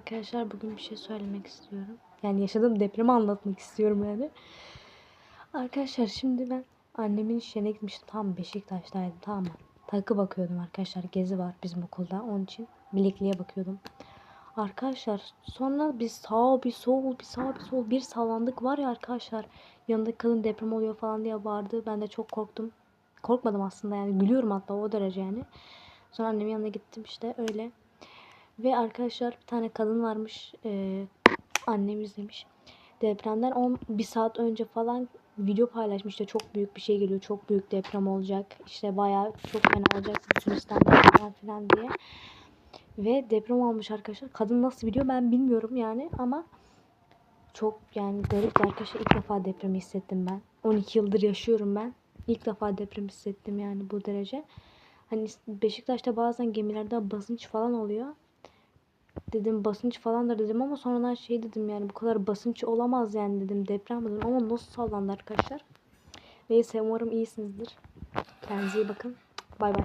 Arkadaşlar bugün bir şey söylemek istiyorum. Yani yaşadığım depremi anlatmak istiyorum yani. Arkadaşlar şimdi ben annemin iş yerine gitmiştim. Tam Beşiktaş'taydım tamam? Takı bakıyordum arkadaşlar. Gezi var bizim okulda. Onun için bilekliğe bakıyordum. Arkadaşlar sonra bir sağ bir sol bir sağ bir sol bir sallandık var ya arkadaşlar. Yanındaki kadın deprem oluyor falan diye bağırdı. Ben de çok korktum. Korkmadım aslında yani gülüyorum hatta o derece yani. Sonra annemin yanına gittim işte öyle. Ve arkadaşlar bir tane kadın varmış. Ee, annem izlemiş. Depremden 10 bir saat önce falan video paylaşmış. İşte çok büyük bir şey geliyor. Çok büyük deprem olacak. İşte bayağı çok fena olacak. Bütün İstanbul falan diye. Ve deprem olmuş arkadaşlar. Kadın nasıl biliyor ben bilmiyorum yani ama çok yani garip arkadaşlar ilk defa depremi hissettim ben. 12 yıldır yaşıyorum ben. İlk defa deprem hissettim yani bu derece. Hani Beşiktaş'ta bazen gemilerde basınç falan oluyor. Dedim basınç falandır dedim ama sonradan şey dedim yani bu kadar basınç olamaz yani dedim deprem dedim ama nasıl sallandı arkadaşlar. Neyse umarım iyisinizdir. Kendinize iyi bakın. Bay bay.